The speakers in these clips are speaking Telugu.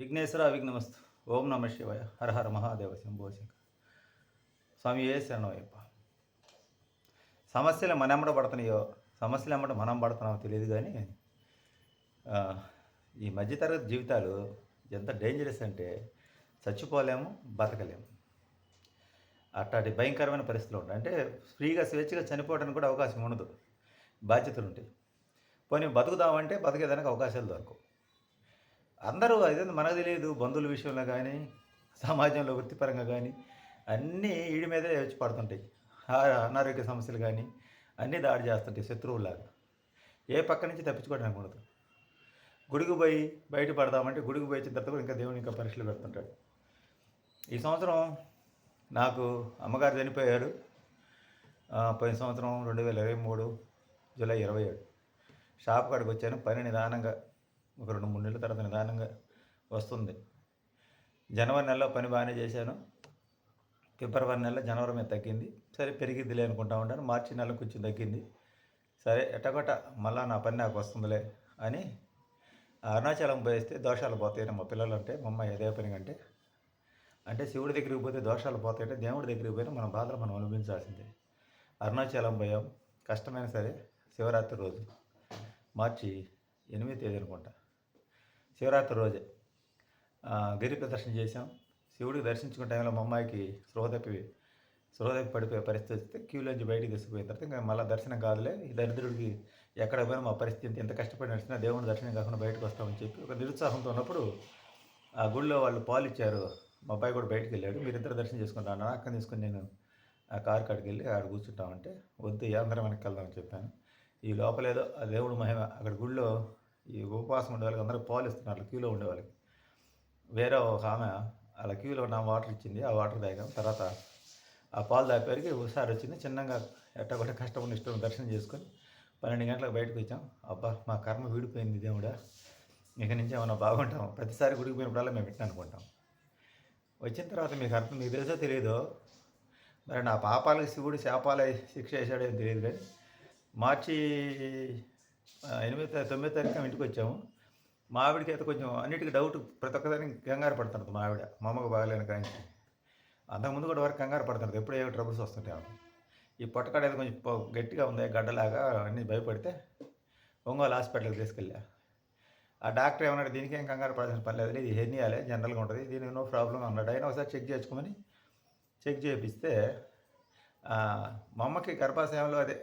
విఘ్నేశ్వర విఘ్నమస్తు. ఓం నమ శివాయ. హరహర మహాదేవ శంభో శంకర. స్వామి ఏ శరణమయ్యప్ప? సమస్యలు మనెమ్మడ పడుతున్నాయో? సమస్యలు ఎమ్మట మనం పడుతున్నామో తెలియదు కానీ ఈ మధ్యతరగతి జీవితాలు ఎంత డేంజరస్ అంటే చచ్చిపోలేము బతకలేము. అట్లాంటి భయంకరమైన పరిస్థితులు ఉంటాయి. అంటే ఫ్రీగా స్వేచ్ఛగా చనిపోవడానికి కూడా అవకాశం ఉండదు. బాధ్యతలు ఉంటాయి. పోనీ బతుకుదామంటే బతికేదానికి అవకాశాలు దొరకవు. అందరూ అదే మనకు తెలియదు బంధువుల విషయంలో కానీ సమాజంలో వృత్తిపరంగా కానీ అన్నీ వీడి మీదే వచ్చి పడుతుంటాయి. ఆ- అనారోగ్య సమస్యలు కానీ అన్నీ దాడి చేస్తుంటాయి శత్రువులాగా ఏ పక్క నుంచి తప్పించుకోవడానికి ఉండదు. గుడికి పోయి బయట పడదామంటే గుడికి పోయి వచ్చిన తర్వాత కూడా ఇంకా దేవుని ఇంకా పరీక్షలు పెడుతుంటాడు. ఈ సంవత్సరం నాకు అమ్మగారు చనిపోయారు. పోయిన సంవత్సరం రెండు వేల ఇరవై మూడు జూలై ఇరవై ఏడు. షాప్ కాడికి వచ్చాను. పని నిదానంగా ఒక రెండు మూడు నెలల తర్వాత నిదానంగా వస్తుంది. జనవరి నెలలో పని బాగానే చేశాను. ఫిబ్రవరి నెలలో జనవరి మీద తగ్గింది. సరే పెరిగిద్దిలే అనుకుంటా ఉంటాను. మార్చి నెల కొంచెం తగ్గింది. సరే ఎట్టగొట్ట మళ్ళా నా పని నాకు వస్తుందిలే అని అరుణాచలం పోయిస్తే దోషాలు పోతాయని మా పిల్లలు అంటే మా అమ్మాయి అదే పని కంటే. అంటే శివుడి దగ్గరికి పోతే దోషాలు పోతాయంటే దేవుడి దగ్గరికి పోయినా మన బాధలు మనం అనుభవించాల్సిందే. అరుణాచలం పోయాం. కష్టమైన సరే శివరాత్రి రోజు మార్చి ఎనిమిది తేదీ అనుకుంటా. శివరాత్రి రోజే. గిరి ప్రదర్శన చేసాం శివుడికి దర్శించుకున్న టైంలో మా అమ్మాయికి స్పృహ తప్పి పడిపోయే పరిస్థితి వస్తే క్యూలోంచి బయటికి తీసుకుపోయిన తర్వాత ఇంకా మళ్ళీ దర్శనం కాదులే ఈ దరిద్రుడికి ఎక్కడ పోయినా మా పరిస్థితి ఎంత కష్టపడి నడిచినా దేవుని దర్శనం కాకుండా బయటకు వస్తామని చెప్పి ఒక నిరుత్సాహంతో ఉన్నప్పుడు ఆ గుళ్ళో వాళ్ళు పాలు ఇచ్చారు. మా అబ్బాయి కూడా బయటకు వెళ్ళాడు. మీరిద్దరు దర్శనం చేసుకుంటాను అన్నారు అక్కడ తీసుకొని నేను ఆ కారు కాడికి వెళ్ళి ఆడ కూర్చుంటామంటే వద్దు ఏ అందరం వెనక్కి వెళ్దామని చెప్పాను. ఈ లోపలేదో ఆ దేవుడు మహిమ అక్కడ గుళ్ళో ఈ ఉపవాసం ఉండే వాళ్ళకి అందరూ పాలు ఇస్తున్నారు. క్యూలో ఉండే వాళ్ళకి. వేరే ఒక ఆమె అలా క్యూలో నా వాటర్ ఇచ్చింది. ఆ వాటర్ తాగాం. తర్వాత ఆ పాలు తాపేరికి ఒకసారి వచ్చింది. చిన్నగా ఎట్టగొట్ట కష్టపడి ఇష్టం దర్శనం చేసుకొని పన్నెండు గంటలకు బయటకు వచ్చాం. అబ్బా మా కర్మ వీడిపోయింది దేవుడా. ఇక నుంచి ఏమైనా బాగుంటాం ప్రతిసారి గుడికి పోయినప్పుడల్లా మేము ఇట్లా అనుకుంటాం. వచ్చిన తర్వాత మీకు అర్థం మీకు తెలుసో తెలియదో మరి నా పాపాలకు శివుడు శాపాల శిక్ష వేసాడో తెలియదు కానీ మార్చి ఎనిమిది తా- తొమ్మిది తారీఖు ఇంటికి వచ్చాము. మా ఆవిడకి అయితే కొంచెం అన్నిటికీ డౌట్ ప్రతి ఒక్కదానికి కంగారు పడుతుంది మా ఆవిడ. మా అమ్మకు బాగలేని కానీ అంతకుముందు కూడా వరకు కంగారు పడుతుంది. ఎప్పుడు ఏ ట్రబుల్స్ వస్తుంటాయి ఈ పొట్టకాడ అయితే కొంచెం గట్టిగా ఉంది గడ్డలాగా అన్నీ భయపడితే ఒంగోలు హాస్పిటల్కి తీసుకెళ్ళా. ఆ డాక్టర్ ఏమన్నాడు దీనికి ఏం కంగారు పడాల్సిన పని లేదు ఇది హెర్నియాలే జనరల్గా ఉంటుంది దీనికి నో ప్రాబ్లం అన్నాడు. అయినా ఒకసారి చెక్ చేసుకోమని చెక్ చేపిస్తే మా అమ్మకి గర్భాశయంలో అదే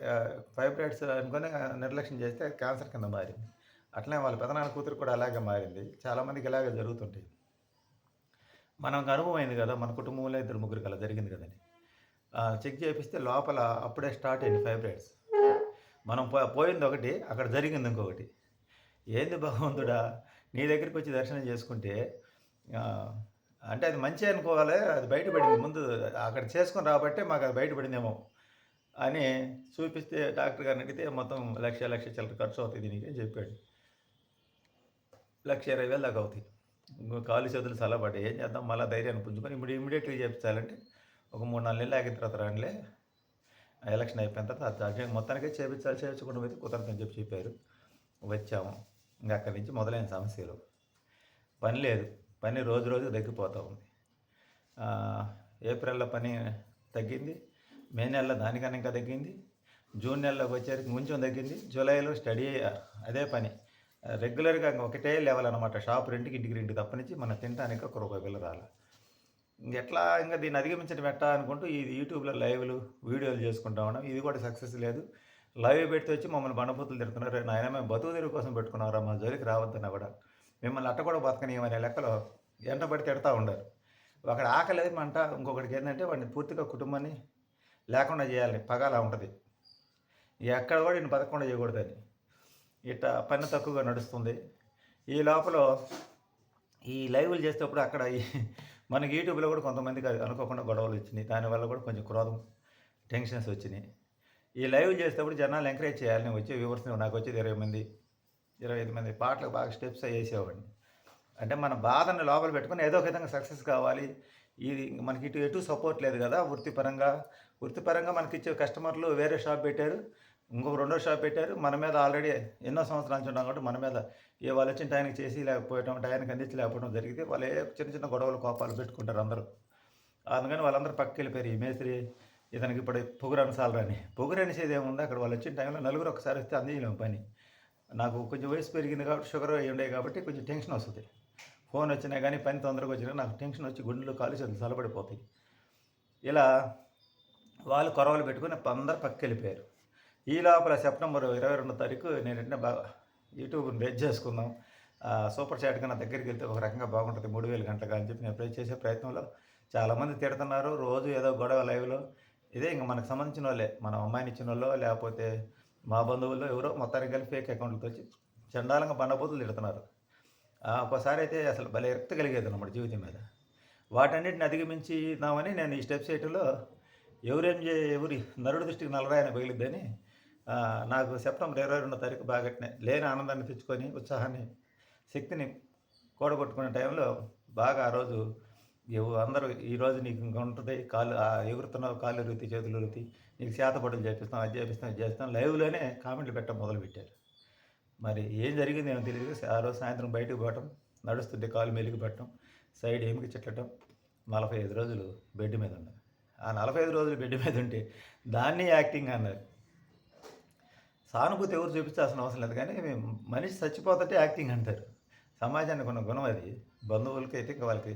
ఫైబ్రాయిడ్స్ అనుకుని నిర్లక్ష్యం చేస్తే క్యాన్సర్ కింద మారింది. అట్లనే వాళ్ళ పెదనాన్న కూతురు కూడా అలాగే మారింది. చాలామందికి ఇలాగే జరుగుతుంటాయి. మనకు అనుభవం అయింది కదా మన కుటుంబంలో ఇద్దరు ముగ్గురికి అలా జరిగింది కదండి. చెక్ చేపిస్తే లోపల అప్పుడే స్టార్ట్ అయింది ఫైబ్రాయిడ్స్. మనం పో పోయింది ఒకటి అక్కడ జరిగింది ఇంకొకటి. ఏంది భగవంతుడా? నీ దగ్గరికి వచ్చి దర్శనం చేసుకుంటే అంటే అది మంచి అనుకోవాలి అది బయటపడింది ముందు అక్కడ చేసుకొని రాబట్టే మాకు అది బయటపడిందేమో అని చూపిస్తే డాక్టర్ గారిని అడిగితే మొత్తం లక్ష లక్ష చిల్లర ఖర్చు అవుతుంది దీనికి అని చెప్పాడు. లక్ష ఇరవై వేలు దాకా అవుతాయి. కాలు చేతులు చల్లబడ్డాయి ఏం చేద్దాం? మళ్ళీ ధైర్యాన్ని పుంజుకొని ఇప్పుడు ఇమీడియట్గా చేపించాలంటే ఒక మూడు నాలుగు నెలలు ఆగిన తర్వాత రానిలే. ఎలక్షన్ అయిపోయిన తర్వాత అర్జెంట్ మొత్తానికే చేపించాలి చేయించకుండా పోతే కుదరదని చెప్పి చెప్పారు. వచ్చాము. ఇంకా అక్కడి నుంచి మొదలైన సమస్యలు. పని లేదు. పని రోజు రోజు తగ్గిపోతూ ఉంది. ఏప్రిల్లో పని తగ్గింది మే నెలలో దానికన్నా ఇంకా తగ్గింది జూన్ నెలలోకి వచ్చేసరికి కొంచెం తగ్గింది జూలైలో స్టడీ అదే పని. రెగ్యులర్గా ఒకటే లెవెల్ అనమాట షాప్ రెండుకి ఇంటికి రెండు తప్పనించి మనం తినడానికి ఒక రూపాయి బిల్లు రాలి. ఎట్లా ఇంకా దీన్ని అధిగమించడం ఎట్టా అనుకుంటూ ఇది యూట్యూబ్లో లైవ్లు వీడియోలు చేసుకుంటా ఉన్నాం. ఇది కూడా సక్సెస్ లేదు. లైవ్ పెడితే వచ్చి మమ్మల్ని బండబూతులు తిడుతున్నారు నాయన మేము బతుకు తెరువు కోసం పెట్టుకున్నారా మా జోలికి రావద్దన్నా కూడా మిమ్మల్ని అట్ట కూడా బతకనీయమనే లెక్కలో ఎండబడి తిడతా ఉండరు. ఒకడు ఆకలి మంట ఇంకొకటికి ఏంటంటే వాడిని పూర్తిగా కుటుంబాన్ని లేకుండా చేయాలి పగాలా ఉంటుంది. ఎక్కడ కూడా నేను బతకకుండా చేయకూడదని ఇట్ట పని తక్కువగా నడుస్తుంది. ఈ లోపల ఈ లైవ్లు చేసేటప్పుడు అక్కడ ఈ మనకి యూట్యూబ్లో కూడా కొంతమందికి అనుకోకుండా గొడవలు వచ్చినాయి. దానివల్ల కూడా కొంచెం క్రోధం టెన్షన్స్ వచ్చినాయి. ఈ లైవ్ చేసేటప్పుడు జనాలు ఎంకరేజ్ చేయాలి నేను వచ్చే వ్యూవర్స్ నాకు వచ్చేది ఇరవై మంది. ఇరవై ఐదు మంది పాటలకు బాగా స్టెప్స్ వేసేవాడిని. అంటే మన బాధను లోపల పెట్టుకొని ఏదో ఒక విధంగా సక్సెస్ కావాలి. ఇది మనకి ఇటు ఎటు సపోర్ట్ లేదు కదా వృత్తిపరంగా. వృత్తిపరంగా మనకి ఇచ్చే కస్టమర్లు వేరే షాప్ పెట్టారు. ఇంకొక రెండో షాప్ పెట్టారు. మన మీద ఆల్రెడీ ఎన్నో సంవత్సరాల నుంచి ఉన్నాం కాబట్టి మన మీద ఏ వాళ్ళు వచ్చిన టైంకి చేసి లేకపోవడం టైంకి అందించలేకపోవడం జరిగితే వాళ్ళు ఏ చిన్న చిన్న గొడవలు కోపాలు పెట్టుకుంటారు అందరూ. అందుకని వాళ్ళందరూ పక్కకి వెళ్ళిపోయారు. ఈ మేస్త్రి ఇతనికి ఇప్పుడు పొగురు అనసాలని పొగురు అనేసేది ఏముంది? అక్కడ వాళ్ళు వచ్చిన టైంలో నలుగురు ఒకసారి వస్తే అందించలేము పని. నాకు కొంచెం వయసు పెరిగింది కాబట్టి షుగర్ అయి ఉండే కాబట్టి కొంచెం టెన్షన్ వస్తుంది. ఫోన్ వచ్చినా కానీ పని తొందరగా వచ్చినా నాకు టెన్షన్ వచ్చి గుండెలు కాలు చేతులు చల్లబడిపోతాయి ఇలా వాళ్ళు కొరవలు పెట్టుకుని అందరు పక్కకి వెళ్ళిపోయారు. ఈ లోపల సెప్టెంబర్ ఇరవై రెండో తారీఖు నేను వెంటనే బాగా యూట్యూబ్ని రెడ్ చేసుకుందాం. ఆ, సూపర్ చాట్ కన్నా దగ్గరికి వెళ్తే ఒక రకంగా బాగుంటుంది మూడు వేలు గంటలుగా అని చెప్పి నేను ప్రయత్ చేసే ప్రయత్నంలో చాలామంది తిడుతున్నారు. రోజు ఏదో గొడవ లైవ్లో. ఇదే ఇంకా మనకు సంబంధించిన వాళ్ళే మనం అమ్మాయిని ఇచ్చిన వాళ్ళు లేకపోతే మా బంధువుల్లో ఎవరో మొత్తానికి కలిపి ఫేక్ అకౌంట్లతో వచ్చి చండాలంగా బండబూతులు తిడుతున్నారు. ఆ, ఒక్కోసారి అయితే అసలు భలే ఎరక్త కలిగేది అన్నమాట జీవితం మీద. వాటన్నిటిని అధిగమించిదామని నేను ఈ స్టెప్ చేయటంలో ఎవరేం చే ఎవరి నరుడు దృష్టికి నలరాయన పగిలిద్దని నాకు సెప్టెంబర్ ఇరవై రెండో తారీఖు బాగట్నే లేని ఆనందాన్ని తెచ్చుకొని ఉత్సాహాన్ని శక్తిని కూడగొట్టుకునే టైంలో బాగా ఆ రోజు అందరూ ఈరోజు నీకు ఇంకా ఉంటుంది కాళ్ళు ఎగురుతున్నావు కాళ్ళు ఎరుగుతాయి చేతులు ఎరుగుతాయి నీకు చేతపడులు చేపిస్తాం అది చేపిస్తాం ఇది చేస్తాం లైవ్లోనే కామెంట్లు పెట్టడం మొదలుపెట్టారు. మరి ఏం జరిగింది ఏమో తెలియదు. ఆ రోజు సాయంత్రం బయటకు పోవటం నడుస్తుంటే కాలు మెలిగి పెట్టడం సైడ్ ఏమికి చిట్టడం నలభై ఐదు రోజులు బెడ్ మీద ఉన్నారు ఆ నలభై ఐదు రోజులు బెడ్ మీద ఉంటే దాన్ని యాక్టింగ్ అన్నారు. సానుభూతి ఎవరు చూపించాల్సిన అవసరం లేదు కానీ మనిషి చచ్చిపోతుంటే యాక్టింగ్ అంటారు. సమాజానికి ఉన్న గుణం అది. బంధువులకి అయితే ఇంకా వాళ్ళకి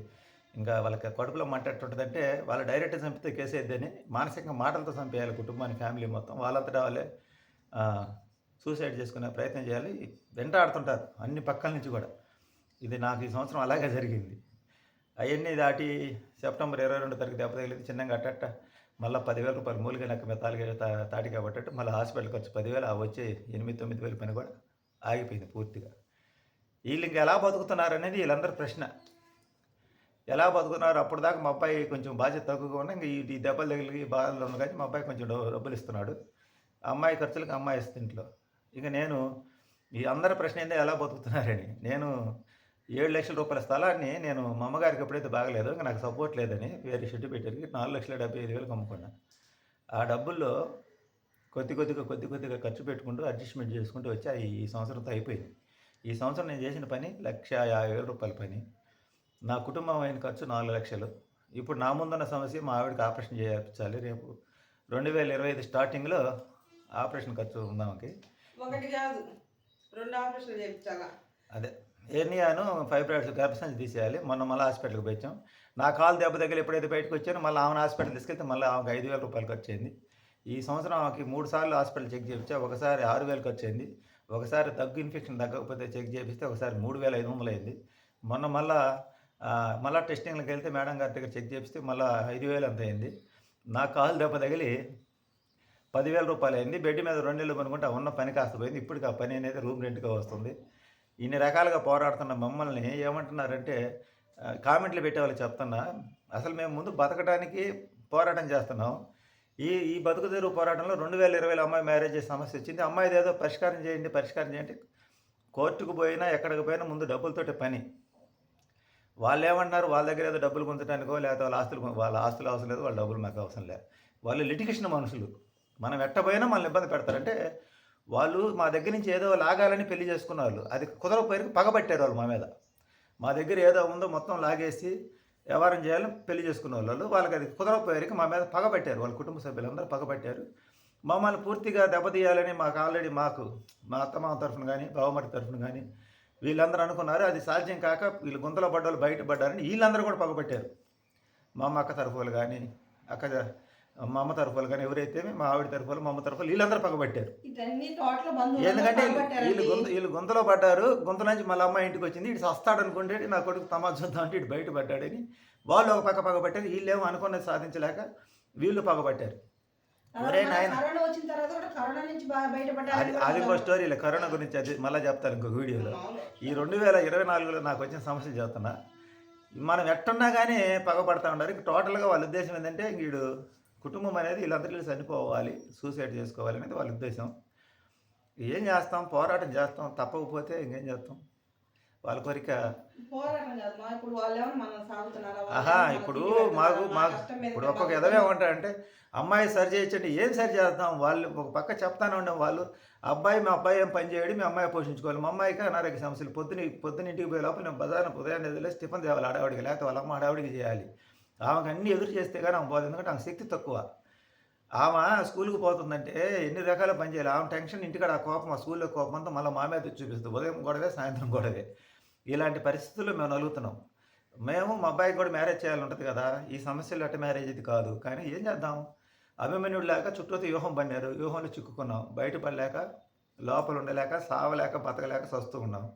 ఇంకా వాళ్ళకి కడుపులో మాట్లాడుతుంటుందంటే వాళ్ళు డైరెక్ట్ చంపితే కేసేద్దని మానసికంగా మాటలతో చంపేయాలి కుటుంబాన్ని ఫ్యామిలీ మొత్తం. వాళ్ళంతటా వాళ్ళే సూసైడ్ చేసుకునే ప్రయత్నం చేయాలి. వెంటాడుతుంటారు అన్ని పక్కల నుంచి కూడా. ఇది నాకు ఈ సంవత్సరం అలాగే జరిగింది. అవన్నీ దాటి సెప్టెంబర్ ఇరవై రెండు తారీఖు దెబ్బ తగిలింది. చిన్నగా అట్టట్ట మళ్ళీ పదివేల రూపాయలు మూలిగా లెక్క మెత్తాలుగా తా- తాటిగా పట్టట్టు మళ్ళీ హాస్పిటల్ ఖర్చు పదివేలు ఆ వచ్చే ఎనిమిది తొమ్మిది వేల పని కూడా ఆగిపోయింది పూర్తిగా. వీళ్ళు ఇంకా ఎలా బతుకుతున్నారు అనేది వీళ్ళందరూ ప్రశ్న. ఎలా బతుకున్నారు? అప్పుడు దాకా మా అబ్బాయి కొంచెం బాధ్యత తక్కువగా ఉన్నా ఇంకా ఈ- దెబ్బలు తగిలి బాధలు ఉన్న కానీ మా అబ్బాయి కొంచెం డబ్బులు ఇస్తున్నాడు. అమ్మాయి ఖర్చులకు అమ్మాయి ఇస్తుంది ఇంట్లో. ఇక నేను ఈ అందరి ప్రశ్న ఏందో? ఎలా బతుకుతున్నారని. నేను ఏడు లక్షల రూపాయల స్థలాన్ని నేను మా అమ్మగారికి ఎప్పుడైతే బాగలేదు ఇంకా నాకు సపోర్ట్ లేదని వేరే షెడ్ పెట్టడానికి నాలుగు లక్షల డెబ్బై ఐదు వేలకు అమ్ముకున్నా. ఆ డబ్బుల్లో కొద్ది కొద్దిగా కొద్ది కొద్దిగా ఖర్చు పెట్టుకుంటూ అడ్జస్ట్మెంట్ చేసుకుంటూ వచ్చి ఈ సంవత్సరంతో అయిపోయింది. ఈ సంవత్సరం నేను చేసిన పని లక్ష యాభై వేల రూపాయల పని. నా కుటుంబం అయిన ఖర్చు నాలుగు లక్షలు. ఇప్పుడు నా ముందున్న సమస్య మా ఆవిడకి ఆపరేషన్ చేయించాలి. రేపు రెండు వేల ఇరవై ఐదు స్టార్టింగ్లో ఆపరేషన్ ఖర్చు ఉందామకి ఒకటి కాదు. రెండు ఆపరేషన్లు చేయించాలా? అదే. ఎర్నియాను ఫైబ్రాయిడ్స్ గర్భసంచి తీసేయాలి. మొన్న మళ్ళీ హాస్పిటల్కి పోయాం నా కాలు దెబ్బ దగ్గర ఎప్పుడైతే బయటకు వచ్చానో మళ్ళీ ఆమెను హాస్పిటల్ తీసుకెళ్తే మళ్ళీ ఆమెకు ఐదు వేల రూపాయలు ఖర్చు అయింది. ఈ సంవత్సరం ఆమెకి మూడు సార్లు హాస్పిటల్ చెక్ చేయించా. ఒకసారి ఆరు వేలు ఖర్చు అయింది. ఒకసారి దగ్గు ఇన్ఫెక్షన్ తగ్గకపోతే చెక్ చేపిస్తే ఒకసారి మూడు వేల ఐదు వందలు అయింది. మొన్న మళ్ళా మళ్ళీ టెస్టింగ్లకు వెళ్తే మేడం గారి దగ్గర చెక్ చేపిస్తే మళ్ళీ ఐదు వేలు అంత అయింది. నా కాలు దెబ్బ తగిలి పదివేల రూపాయలు అయింది. బెడ్ మీద రెండు నెలలు కొనుక్కుంటే ఉన్న పని కాస్త పోయింది. ఇప్పటికి ఆ పని అనేది రూమ్ రెంట్గా వస్తుంది. ఇన్ని రకాలుగా పోరాడుతున్న మమ్మల్ని ఏమంటున్నారంటే కామెంట్లు పెట్టేవాళ్ళు చెప్తున్నా అసలు మేము ముందు బతకడానికి పోరాటం చేస్తున్నాం. ఈ ఈ బతుకు పోరాటంలో రెండు వేల ఇరవైలో అమ్మాయి మ్యారేజ్ సమస్య వచ్చింది. అమ్మాయిది ఏదో పరిష్కారం చేయండి పరిష్కారం చేయండి. కోర్టుకు పోయినా ఎక్కడికి పోయినా ముందు డబ్బులతోటి పని. వాళ్ళు ఏమంటున్నారు వాళ్ళ దగ్గర ఏదో డబ్బులు పొందడానికో లేకపోతే వాళ్ళ ఆస్తులు వాళ్ళ ఆస్తులు అవసరం లేదు వాళ్ళ డబ్బులు మాకు అవసరం లేదు. వాళ్ళు లిటిగేషన్ మనుషులు. మనం ఎట్టపోయినా మనల్ని ఇబ్బంది పెడతారంటే వాళ్ళు మా దగ్గర నుంచి ఏదో లాగాలని పెళ్ళి చేసుకున్న వాళ్ళు అది కుదరకపోయారు పగబట్టారు వాళ్ళు మా మీద. మా దగ్గర ఏదో ఉందో మొత్తం లాగేసి వ్యవహారం చేయాలని పెళ్ళి చేసుకున్న వాళ్ళు వాళ్ళకి అది కుదరకపోయారు మా మీద పగబట్టారు వాళ్ళ కుటుంబ సభ్యులందరూ పగబట్టారు మమ్మల్ని పూర్తిగా దెబ్బతీయాలని మాకు ఆల్రెడీ మాకు మా అత్తమామ తరఫున కానీ బావమరి తరఫున కానీ వీళ్ళందరూ అనుకున్నారు అది సాధ్యం కాక వీళ్ళు గుంతలో పడ్డవాళ్ళు బయట పడ్డారని వీళ్ళందరూ కూడా పగబట్టారు. మా అమ్మ అక్క తరఫు వాళ్ళు కానీ అక్క మా అమ్మ తరఫు వాళ్ళు కానీ ఎవరైతే మా ఆవిడ తరఫు వాళ్ళు మా అమ్మ తరఫు వాళ్ళు వీళ్ళందరూ పగబట్టారు. ఎందుకంటే వీళ్ళు- గుంత వీళ్ళు గుంతలో పడ్డారు గుంత నుంచి మళ్ళీ అమ్మాయి ఇంటికి వచ్చింది ఇటు వస్తాడు అనుకుంటే నా కొడుకు తమాషా చూద్దాం అంటే ఇటు బయట పడ్డాడని వాళ్ళు ఒక పక్క పగబట్టారు వీళ్ళేమో అనుకున్నది సాధించలేక వీళ్ళు పగబట్టారు. కరోనా వచ్చిన తర్వాత కూడా కరోనా నుంచి అది బయటపడ్డారు అది ఒక స్టోరీ ఇలా కరోనా గురించి అది మళ్ళీ చెప్తాను ఇంకొక వీడియోలో. ఈ రెండు వేల ఇరవై నాలుగులో నాకు వచ్చిన సమస్యలు చెప్తున్నా. మనం ఎట్టున్నా కానీ పగపడతా ఉన్నారు ఇంక టోటల్గా వాళ్ళ ఉద్దేశం ఏంటంటే ఇంక వీడు కుటుంబం అనేది వీళ్ళందరికీ చనిపోవాలి సూసైడ్ చేసుకోవాలి అనేది వాళ్ళ ఉద్దేశం. ఏం చేస్తాం? పోరాటం చేస్తాం. తప్పకపోతే ఇంకేం చేస్తాం? వాళ్ళ కోరిక. ఆహా ఇప్పుడు? మాకు మాకు ఇప్పుడు ఒక్కొక్క ఎదవే ఏమంటారంటే అమ్మాయి సరి చేయొచ్చండి ఏం సరి చేద్దాం? వాళ్ళు ఒక పక్క చెప్తానే ఉండే వాళ్ళు. అబ్బాయి మా అబ్బాయి ఏం పని చేయడు మీ అమ్మాయి పోషించుకోవాలి. మా అమ్మాయికి అనారోగ్య సమస్యలు. పొద్దున పొద్దున ఇంటికి పోయే లోపల నేను బజార్న ఉదయాన్నే వదిలేసి టిఫిన్ తేవాలి. ఆడవాడికి లేకపోతే వాళ్ళ అమ్మ ఆడవాడికి చేయాలి. ఆమెకు అన్ని ఎదురు చేస్తే కానీ ఆమె పోదు ఎందుకంటే ఆమె శక్తి తక్కువ. ఆమె స్కూల్కి పోతుందంటే ఎన్ని రకాల పని చేయాలి? ఆమె టెన్షన్ ఇంటికాడ ఆ కోపం ఆ స్కూల్లో కోపం అంతా మళ్ళీ మా మీద చూపిస్తుంది. ఉదయం గొడవే సాయంత్రం గొడవే. ఇలాంటి పరిస్థితుల్లో మేము నలుగుతున్నాం. మేము మా అబ్బాయికి కూడా మ్యారేజ్ చేయాలని ఉంటుంది కదా ఈ సమస్యలు అట్ట మ్యారేజ్ ఇది కాదు. కానీ ఏం చేద్దాం? అభిమన్యుడు లేక చుట్టూతో వ్యూహం పడినారు. వ్యూహంలో చిక్కుకున్నాం. బయటపడలేక లోపల ఉండలేక సావలేక బతకలేక సస్తూ ఉన్నాం.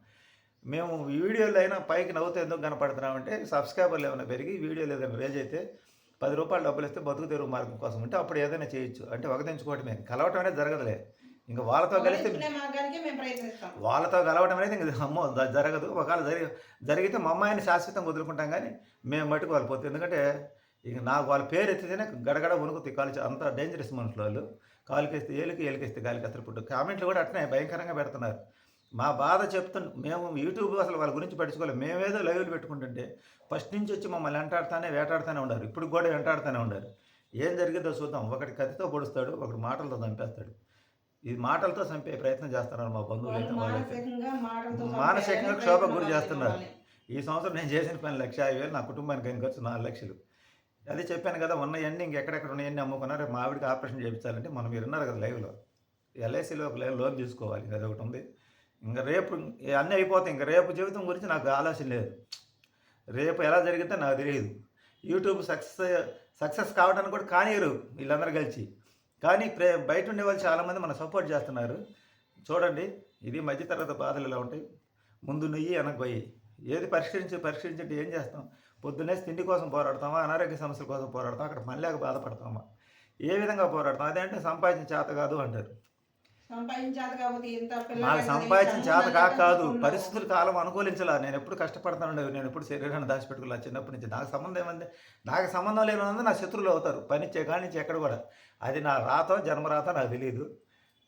మేము వీడియోలు అయినా పైకి నవ్వుతూ ఎందుకు కనపడుతున్నామంటే సబ్స్క్రైబర్లు ఏమైనా పెరిగి వీడియోలు ఏదైనా రేజ్ అయితే పది రూపాయలు డబ్బులు ఇస్తే బతుకు తెరువు మార్గం కోసం. ఉంటే అప్పుడు ఏదైనా చేయొచ్చు. అంటే ఒకదించుకోవటమే కలవటం అనేది జరగదులే. ఇంకా వాళ్ళతో కలిస్తే వాళ్ళతో కలవడం అనేది ఇంక అమ్మో జరగదు. ఒకవేళ జరిగి జరిగితే మా అమ్మాయిని శాశ్వతంగా వదులుకుంటాం కానీ మేము మట్టుకు వాళ్ళు పోతే ఎందుకంటే ఇక నాకు వాళ్ళ పేరు ఎత్తితేనే గడగడ వణుకుతాయి కాలు అంత డేంజరస్ మనుషులు వాళ్ళు. కాలుకేస్తే ఏలికి ఏలికేస్తే గాలికి అసలు పుట్టు కామెంట్లు కూడా అట్నే భయంకరంగా పెడుతున్నారు. మా బాధ చెప్తు మేము యూట్యూబ్ అసలు వాళ్ళ గురించి పట్టించుకోలేదు. మేమేదో లైవ్లు పెట్టుకుంటుంటే ఫస్ట్ నుంచి వచ్చి మమ్మల్ని వెంటాడుతానే వేటాడుతూనే ఉన్నారు. ఇప్పుడు కూడా వెంటాడుతూనే ఉన్నారు. ఏం జరిగిందో చూద్దాం. ఒకటి కత్తితో పొడుస్తాడు ఒకటి మాటలతో చంపేస్తాడు. ఇది మాటలతో చంపే ప్రయత్నం చేస్తున్నారు మా బంధువులు అయితే వాళ్ళు వాళ్ళైతే. మానసికంగా క్షోభకు గురి చేస్తున్నారు. ఈ సంవత్సరం నేను చేసిన పని లక్ష యాభై వేలు నా కుటుంబానికి అయిన ఖర్చు? నాలుగు లక్షలు. అదే చెప్పాను కదా ఉన్నవన్నీ ఇంకెక్కడెక్కడ ఉన్నాయన్నీ అమ్ముకున్నారు రేపు మా ఆవిడకి ఆపరేషన్ చేయించాలంటే మనం మీరు ఉన్నారు కదా లైవ్లో. ఎల్ఐసిలో ఒక లైవ్ లోన్ తీసుకోవాలి? ఇంకా అది ఒకటి ఉంది. ఇంకా రేపు అన్నీ అయిపోతాయి. ఇంకా రేపు జీవితం గురించి నాకు ఆలోచన లేదు. రేపు ఎలా జరిగితే నాకు తెలియదు. యూట్యూబ్ సక్సెస్ సక్సెస్ కావడానికి కూడా కానియరు వీళ్ళందరూ కలిసి. కానీ ప్రే బయట ఉండే వాళ్ళు చాలామంది మన సపోర్ట్ చేస్తున్నారు. చూడండి ఇది మధ్యతరగతి బాధలు ఇలా ఉంటాయి. ముందు నుయ్యి వెనకపోయి పోయి ఏది పరిష్కరించి పరిష్కరించంటే ఏం చేస్తాం? పొద్దున్నే తిండి కోసం పోరాడతామా? అనారోగ్య సమస్యల కోసం పోరాడతాం అక్కడ మళ్ళీ బాధపడతామా? ఏ విధంగా పోరాడతాం? అదేంటే సంపాదించిన చేత కాదు అంటారు. నాకు సంపాదించిన చేత కాక కాదు. పరిస్థితులు కాలం అనుకూలించలా. నేను ఎప్పుడు కష్టపడతాను నేను ఎప్పుడు శరీరాన్ని దాచిపెట్టుకోలే. చిన్నప్పటి నుంచి నాకు సంబంధం ఏమంది? నాకు సంబంధం లేని నా శత్రువులు అవుతారు. పనిచ్చే కాడి నుంచి ఎక్కడ కూడా. అది నా రాతో జన్మరాతో నాకు తెలియదు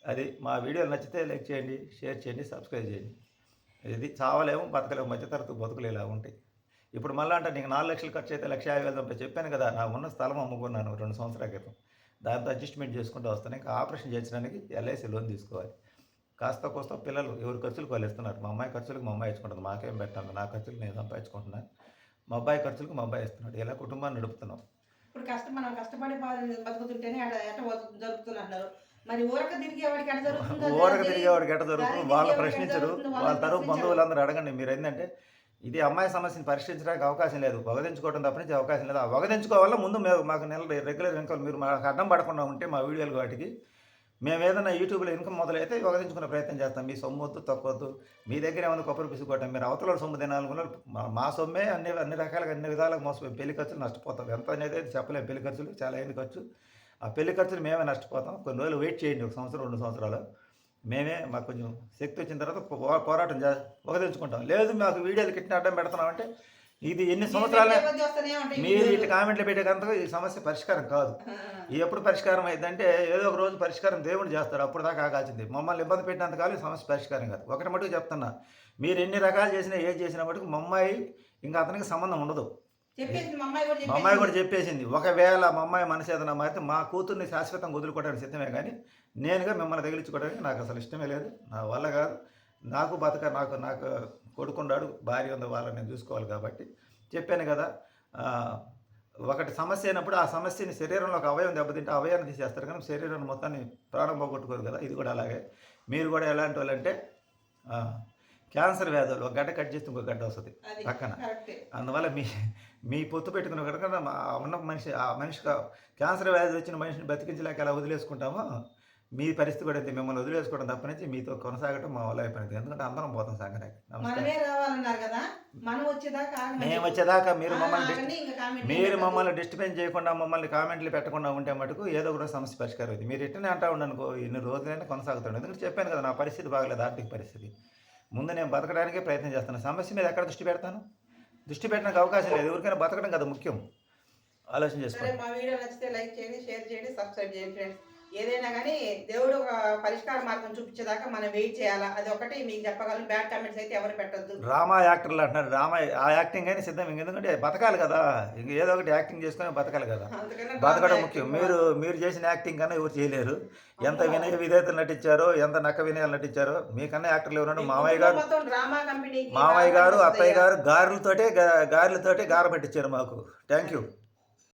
అది మా వీడియోలు నచ్చితే లైక్ చేయండి షేర్ చేయండి సబ్స్క్రైబ్ చేయండి. ఇది చావలేము బతకలేము. మధ్యతరగతి బతుకులు ఇలా ఉంటాయి. ఇప్పుడు మళ్ళీ అంటే నీకు నాలుగు లక్షలు ఖర్చు అయితే లక్ష యాభై వేలు చంపే చెప్పాను కదా నా ఉన్న స్థలం అమ్ముకున్నాను రెండు సంవత్సరాల క్రితం. దాంతో అడ్జస్ట్మెంట్ చేసుకుంటూ వస్తాను. ఇంకా ఆపరేషన్ చేయించడానికి ఎల్ఐసి లోన్ తీసుకోవాలి. కాస్త కోస్త పిల్లలు ఎవరి ఖర్చులకు వాళ్ళు ఇస్తున్నారు మా అమ్మాయి ఖర్చులకు మా అమ్మాయి ఇచ్చుకుంటుంది మాకేం పెట్టాను? నా ఖర్చులకు నేను సంపాదించుకుంటున్నాను. మా అబ్బాయి ఖర్చులకు మా అబ్బాయి ఇస్తున్నాడు ఇలా కుటుంబాన్ని నడుపుతున్నాం. ఇప్పుడు కష్టం మనం కష్టపడి బతుకుతుంటేనే ఎట మరి ఊరక తిరిగేవాడికి ఎట జరుగుతుందో ఊరక. తిరిగేవాడికి ఎట్ట జరుగుతుంది వాళ్ళు ప్రశ్నించరు. వాళ్ళ తరపు. బంధువులందరూ అడగండి. మీరు ఏంటంటే ఇది అమ్మాయి సమస్యను పరిష్కరించడానికి అవకాశం లేదు. వగదించుకోవడం తప్ప నుంచి అవకాశం లేదు. ఆ వగదించుకోవాలా ముందు మేము మాకు నెల రెగ్యులర్ ఇన్కమ్ మీరు మాకు అడ్డం పడకుండా ఉంటే మా వీడియోలు వాటికి మేము ఏదైనా యూట్యూబ్లో ఇన్కమ్ మొదలైతే వగదించుకునే ప్రయత్నం చేస్తాం. మీ సొమ్ము వద్దు తక్కువద్దు మీ దగ్గర ఏమైనా కొబ్బరి పిసుకోవటం మీరు అవతల సొమ్ము తినాలనుకున్న మా- మా సొమ్మే అన్ని అన్ని రకాలుగా అన్ని విధాలుగా మోసపోయి పెళ్ళి ఖర్చులు నష్టపోతాం. ఎంత అనేది చెప్పలేము పెళ్ళి ఖర్చులు చాలా అయింది ఖర్చు. ఆ పెళ్ళి ఖర్చులు మేమే నష్టపోతాం. కొన్ని రోజులు వెయిట్ చేయండి. ఒక సంవత్సరం రెండు సంవత్సరాలు. మేమే మాకు కొంచెం శక్తి వచ్చిన తర్వాత పోరాటం చే ఒకదించుకుంటాం లేదు మాకు వీడియోలు కిట్టిన అడ్డం పెడుతున్నామంటే ఇది ఎన్ని సంవత్సరాలే మీరు. ఇటు కామెంట్లు పెట్టే కనుక ఈ సమస్య పరిష్కారం కాదు. ఎప్పుడు పరిష్కారం అయిందంటే ఏదో ఒక రోజు పరిష్కారం దేవుడు చేస్తాడు. అప్పుడు దాకా ఆగాల్సింది. మమ్మల్ని ఇబ్బంది పెట్టినంతకాలం ఈ సమస్య పరిష్కారం కాదు. ఒకటి మటుకు చెప్తున్నా. మీరు ఎన్ని రకాలు చేసినా ఏది చేసినా మటుకు మా అమ్మాయి ఇంకా అతనికి సంబంధం ఉండదు. మా అమ్మాయి కూడా. చెప్పేసింది. ఒకవేళ మా అమ్మాయి మనసు ఏదైనా మారితే మా కూతుర్ని శాశ్వతంగా వదులుకోవడానికి సిద్ధమే కానీ నేనుగా మిమ్మల్ని తగిలించుకోవడానికి నాకు అసలు ఇష్టమే లేదు. నా వల్ల కాదు. నాకు బతక నాకు నాకు కొడుకున్నాడు భార్య ఉంది వాళ్ళని నేను చూసుకోవాలి కాబట్టి చెప్పాను కదా. ఒకటి సమస్య అయినప్పుడు ఆ సమస్యని శరీరంలో ఒక అవయవం దెబ్బతింటే అవయాన్ని తీసేస్తారు. కానీ శరీరాన్ని మొత్తాన్ని ప్రాణం పోగొట్టుకోరు కదా. ఇది కూడా అలాగే. మీరు కూడా ఎలాంటి వాళ్ళంటే క్యాన్సర్ వ్యాధులు ఒక గడ్డ కట్ చేస్తే ఇంకో గడ్డ వస్తుంది పక్కన. అందువల్ల మీ మీ పొత్తు పెట్టుకున్న కనుక ఉన్న మనిషి ఆ మనిషికి క్యాన్సర్ వ్యాధి వచ్చిన మనిషిని బతికించలేక ఎలా వదిలేసుకుంటామో మీ పరిస్థితి కూడా అయితే మిమ్మల్ని వదిలేసుకోవడం తప్పనించి మీతో కొనసాగటం మా వల్ల అయిపోయింది. ఎందుకంటే అందరం పోతాం ఆగమని మేము. వచ్చేదాకా మీరు మమ్మల్ని మీరు. మమ్మల్ని డిస్టర్బెన్స్ చేయకుండా మమ్మల్ని కామెంట్లు పెట్టకుండా ఉంటే మటుకు ఏదో రోజు సమస్య పరిష్కారం అవుతుంది. మీరు ఇట్టనే అంటా ఉండనుకో ఇన్ని రోజులైనా కొనసాగుతాడు ఎందుకంటే చెప్పాను కదా నా పరిస్థితి బాగలేదు ఆర్థిక పరిస్థితి. ముందు నేను బతకడానికే ప్రయత్నం చేస్తాను. సమస్య మీద ఎక్కడ దృష్టి పెడతాను? దృష్టి పెట్టడానికి అవకాశం లేదు. ఎవరికైనా బతకడం కదా ముఖ్యం. ఆలోచన చేసుకోండి. మా వీడియో నచ్చితే లైక్ చేయండి షేర్ చేయండి సబ్స్క్రైబ్ చేయండి ఫ్రెండ్స్. ఏదైనా కానీ దేవుడు ఒక పరిష్కార మార్గం చూపించేదాకా మనం వెయిట్ చేయాలా? అది ఒకటి మీకు చెప్పగలను. బ్యాడ్ కామెంట్స్ అయితే ఎవరు పెట్టొద్దు. డ్రామా యాక్టర్లు అంటున్నారు. డ్రామా ఆ యాక్టింగ్ అయినా సిద్ధం. ఇంక ఎందుకంటే బతకాలి కదా. ఇంక ఏదో ఒకటి యాక్టింగ్ చేసుకొని బతకాలి కదా. బతకడం ముఖ్యం. మీరు మీరు చేసిన యాక్టింగ్ కన్నా ఎవరు చేయలేరు. ఎంత వినయ విధేయతలు నటించారో ఎంత నక్క వినయాలు నటించారో మీకన్నా యాక్టర్లు ఎవరన్నా మీ మామయ్య గారు మామయ్య గారు అత్తయ్య. గారు గారెలతోటే గారెలతోటే గార పెట్టించారు మాకు. Thank you